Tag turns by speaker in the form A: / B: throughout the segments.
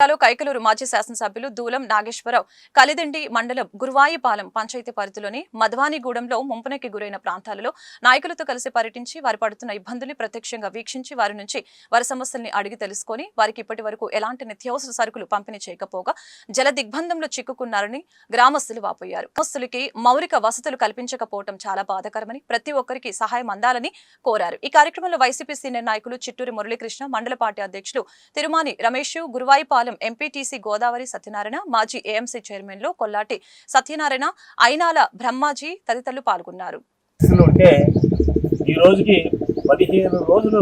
A: జిల్లాలో కైకలూరు మాజీ శాసనసభ్యులు దూలం నాగేశ్వరరావు కలిదిండి మండలం గురువాయిపాలెం పంచాయతీ పరిధిలోని మధవానిగూడెంలో ముంపునకి గురైన ప్రాంతాలలో నాయకులతో కలిసి పర్యటించి వారు పడుతున్న ఇబ్బందుల్ని ప్రత్యక్షంగా వీక్షించి వారి నుంచి వారి సమస్యల్ని అడిగి తెలుసుకుని వారికి ఇప్పటి వరకు ఎలాంటి నిత్యావసర సరుకులు పంపిణీ చేయకపోగా జల దిగ్బంధంలో చిక్కుకున్నారని గ్రామస్తులు వాపోయారు. గ్రామస్తులకి మౌలిక వసతులు కల్పించకపోవడం చాలా బాధకరమని ప్రతి ఒక్కరికి సహాయం అందాలని కోరారు. ఈ కార్యక్రమంలో వైసీపీ సీనియర్ నాయకులు చిట్టూరి మురళీకృష్ణ మండల పార్టీ అధ్యక్షులు తిరుమాని రమేష్ గురువాయిపాలెం ఎంపీటీసీ గోదావరి సత్యనారాయణ మాజీ ఏఎంసీ చైర్మన్లు కొల్లాటి సత్యనారాయణ అయినాల బ్రహ్మాజీ తదితరులు పాల్గొన్నారు.
B: ఉంటే ఈ రోజుకి పదిహేను రోజులు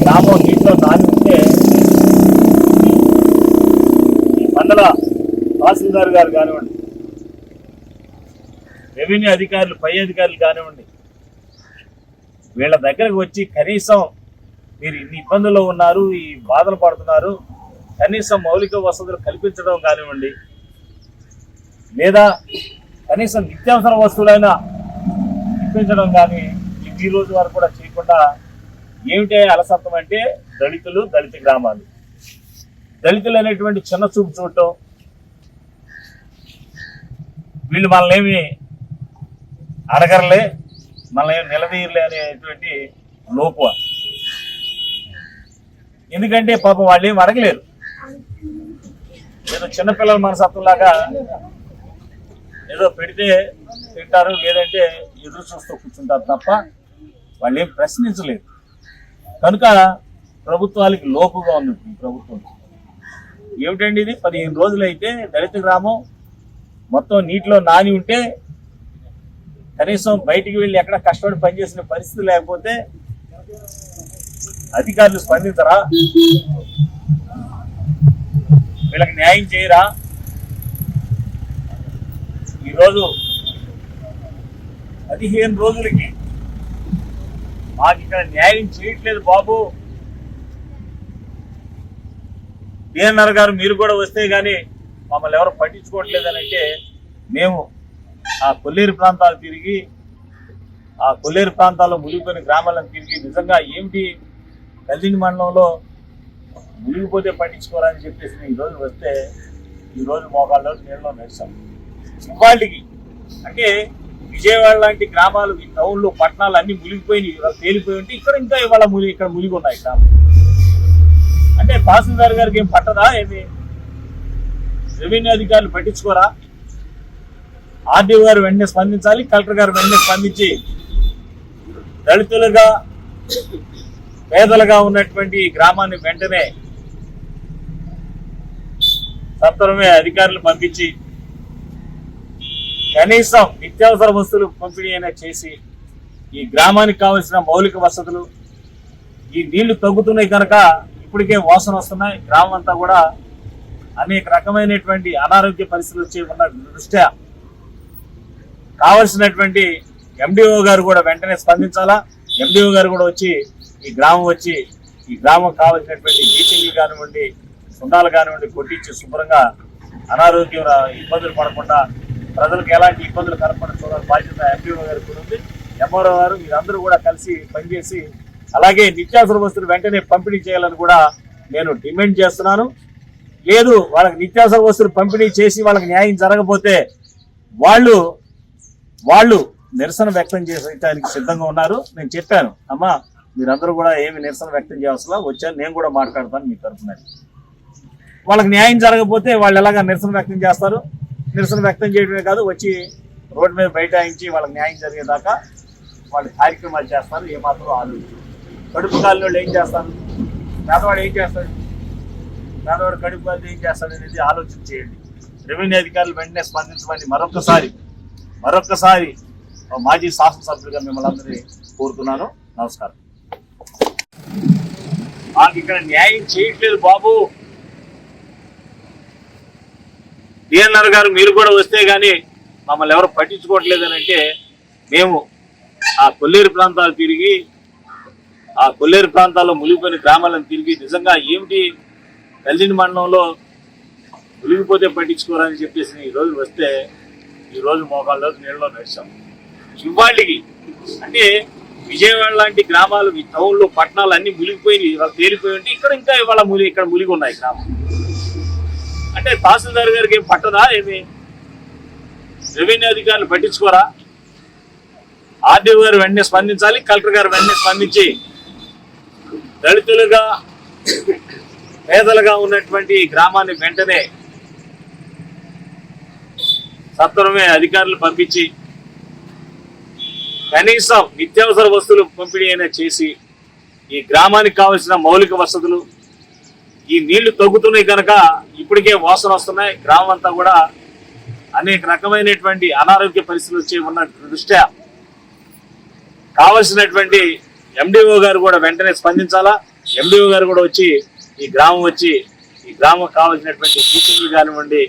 B: గ్రామం నీటిలో నాని ఉంటే ఈ మండల తహసీల్దార్ గారు కానివ్వండి రెవెన్యూ అధికారులు పై అధికారులు కానివ్వండి వీళ్ళ దగ్గరకు వచ్చి కనీసం మీరు ఇన్ని ఇబ్బందుల్లో ఉన్నారు ఈ బాధలు పడుతున్నారు కనీసం మౌలిక వసతులు కల్పించడం కానివ్వండి లేదా కనీసం నిత్యావసర వస్తువులైనా ఇప్పించడం కానీ ఈ రోజు వరకు కూడా చేయకుండా ఏమిటే అలసత్వం అంటే దళితులు దళిత గ్రామాలు. దళితులు అనేటువంటి చిన్న చూపు చూడటం. వీళ్ళు మనల్ని ఏమి అడగరలే మనల్ని ఏమి నిలదీయలే అనేటువంటి లోపు ఎందుకంటే పాపం వాళ్ళు ఏమి అడగలేరు. ఏదో చిన్నపిల్లల మనసత్వంలాగా ఏదో పెడితే తింటారు లేదంటే ఎదురు చూస్తూ కూర్చుంటారు తప్ప వాళ్ళు ఏం ప్రశ్నించలేదు. కనుక ప్రభుత్వాలకి లోపుగా ఉంది ఈ ప్రభుత్వం. ఏమిటండి ఇది? పదిహేను రోజులు అయితే దళిత గ్రామం మొత్తం నీటిలో నాని ఉంటే కనీసం బయటికి వెళ్ళి ఎక్కడ కష్టపడి పనిచేసిన పరిస్థితి లేకపోతే అధికారులు స్పందించరా? వీళ్ళకి న్యాయం చేయరా? ఈరోజు పదిహేను రోజులకి మాకు ఇక్కడ న్యాయం చేయట్లేదు బాబు. డిఎన్ఆర్ గారు మీరు కూడా వస్తే కానీ మమ్మల్ని ఎవరు పట్టించుకోవట్లేదని అంటే మేము ఆ కొల్లేరు ప్రాంతాలు తిరిగి ఆ కొల్లేరు ప్రాంతాల్లో మునిగిపోయిన గ్రామాలను తిరిగి నిజంగా ఏమిటి కల్దిని మండలంలో మునిగిపోతే పట్టించుకోరని చెప్పేసి ఈ రోజు వస్తే ఈరోజు రోజు మోకాళ్ళలో నీళ్ళలో నడిచాం ఇవాళకి అంటే విజయవాడ లాంటి గ్రామాలు ఈ టౌన్లు పట్టణాలు అన్ని మునిగిపోయినాయి ఇవాళ తేలిపోయి ఉంటే ఇక్కడ ఇంకా ఇవాళ ములి ఇక్కడ మునిగి ఉన్నాయి గ్రామాలు అంటే తహసీల్దార్ గారికి ఏం పట్టదా ఏమి? రెవెన్యూ అధికారులు పట్టించుకోరా? ఆర్డీఓ గారు వెంటనే స్పందించాలి కలెక్టర్ గారు వెంటనే స్పందించి దళితులుగా పేదలుగా ఉన్నటువంటి ఈ గ్రామాన్ని వెంటనే సత్వరమే అధికారులు పంపించి కనీసం నిత్యావసర వస్తువులు పంపిణీ అయినా చేసి ఈ గ్రామానికి కావలసిన మౌలిక వసతులు ఈ నీళ్ళు తగ్గుతున్నాయి కనుక ఇప్పటికే వాసన వస్తున్నాయి. గ్రామం అంతా కూడా అనేక రకమైనటువంటి అనారోగ్య పరిస్థితులు వచ్చే ఉన్న దృష్ట్యా కావలసినటువంటి ఎండిఓ గారు కూడా వెంటనే స్పందించాలా? ఎండిఓ గారు కూడా వచ్చి ఈ గ్రామం వచ్చి ఈ గ్రామం కావలసినటువంటి బీచింగ్ కానివ్వండి సున్నాలు కానివ్వండి కొట్టించి శుభ్రంగా అనారోగ్యం ఇబ్బందులు పడకుండా ప్రజలకు ఎలాంటి ఇబ్బందులు కలగకుండా చూడాలి. బాధ్యత ఎంపీఓ గారికి కూడా ఉంది. ఎంఆర్ఓ గారు మీరందరూ కూడా కలిసి పనిచేసి అలాగే నిత్యావసర వస్తువులు వెంటనే పంపిణీ చేయాలని కూడా నేను డిమాండ్ చేస్తున్నాను. లేదు వాళ్ళకి నిత్యావసర వస్తువులు పంపిణీ చేసి వాళ్ళకి న్యాయం జరగకపోతే వాళ్ళు వాళ్ళు నిరసన వ్యక్తం చేయడానికి సిద్ధంగా ఉన్నారు. నేను చెప్పాను అమ్మా మీరందరూ కూడా ఏమి నిరసన వ్యక్తం చేయాల్సిన వచ్చాను నేను కూడా మాట్లాడతాను మీ తరఫున. వాళ్ళకి న్యాయం జరగకపోతే వాళ్ళు ఎలాగ నిరసన వ్యక్తం చేస్తారు? నిరసన వ్యక్తం చేయడమే కాదు వచ్చి రోడ్డు మీద బైఠాయించి వాళ్ళకి న్యాయం జరిగేదాకా వాళ్ళు కార్యక్రమాలు చేస్తారు ఏమాత్రం ఆలోచించు కడుపు కాలిన వాళ్ళు ఏం చేస్తారు? పేదవాడు ఏం చేస్తాడు? పేదవాడు కడుపు కాలిన ఏం చేస్తాడు అనేది ఆలోచన చేయండి. రెవెన్యూ అధికారులు వెంటనే స్పందించమని మరొకసారి మరొకసారి మాజీ శాసనసభ్యులుగా మిమ్మల్ని అందరినీ కోరుతున్నాను. నమస్కారం. మాకు ఇక్కడ న్యాయం చేయట్లేదు బాబు. డిఎన్ఆర్ గారు మీరు కూడా వస్తే గానీ మమ్మల్ని ఎవరు పట్టించుకోవట్లేదని అంటే మేము ఆ కొల్లేరు ప్రాంతాలు తిరిగి ఆ కొల్లేరు ప్రాంతాల్లో మునిగిపోయిన గ్రామాలను తిరిగి నిజంగా ఏమిటి కల్దిని మండలంలో మునిగిపోతే పట్టించుకోరని చెప్పేసి ఈ రోజు వస్తే ఈరోజు రోజు మోకాళ్ళలో నీళ్ళలో నడిచాం. ఇవాళకి అంటే విజయవాడ లాంటి గ్రామాలు ఈ టౌన్లు పట్టణాలు అన్ని మునిగిపోయి ఇవాళ తేలిపోయి ఉంటే ఇక్కడ ఇంకా ఇవాళ ములి ఇక్కడ మునిగి ఉన్నాయి గ్రామం అంటే తహసీల్దార్ గారికి ఏం పట్టదా? ఏమి? రెవెన్యూ అధికారులు పట్టించుకోరా? ఆర్డీఓ గారు వెంటనే స్పందించాలి కలెక్టర్ గారు వెంటనే స్పందించి దళితులుగా పేదలుగా ఉన్నటువంటి ఈ గ్రామాన్ని వెంటనే సత్వరమే అధికారులు పంపించి కనీసం నిత్యావసర వస్తువులు పంపిణీ అయినా చేసి ఈ గ్రామానికి కావలసిన మౌలిక వసతులు ఈ నీళ్ళు తగ్గుతున్నాయి కనుక ఇప్పటికే వాసన వస్తున్నాయి. గ్రామం అంతా కూడా అనేక రకమైనటువంటి అనారోగ్య పరిస్థితులు వచ్చే ఉన్న దృష్ట్యా కావలసినటువంటి ఎండిఓ గారు కూడా వెంటనే స్పందించాలా? ఎండిఓ గారు కూడా వచ్చి ఈ గ్రామం వచ్చి ఈ గ్రామం కావలసినటువంటి టీచింగ్లు కానివ్వండి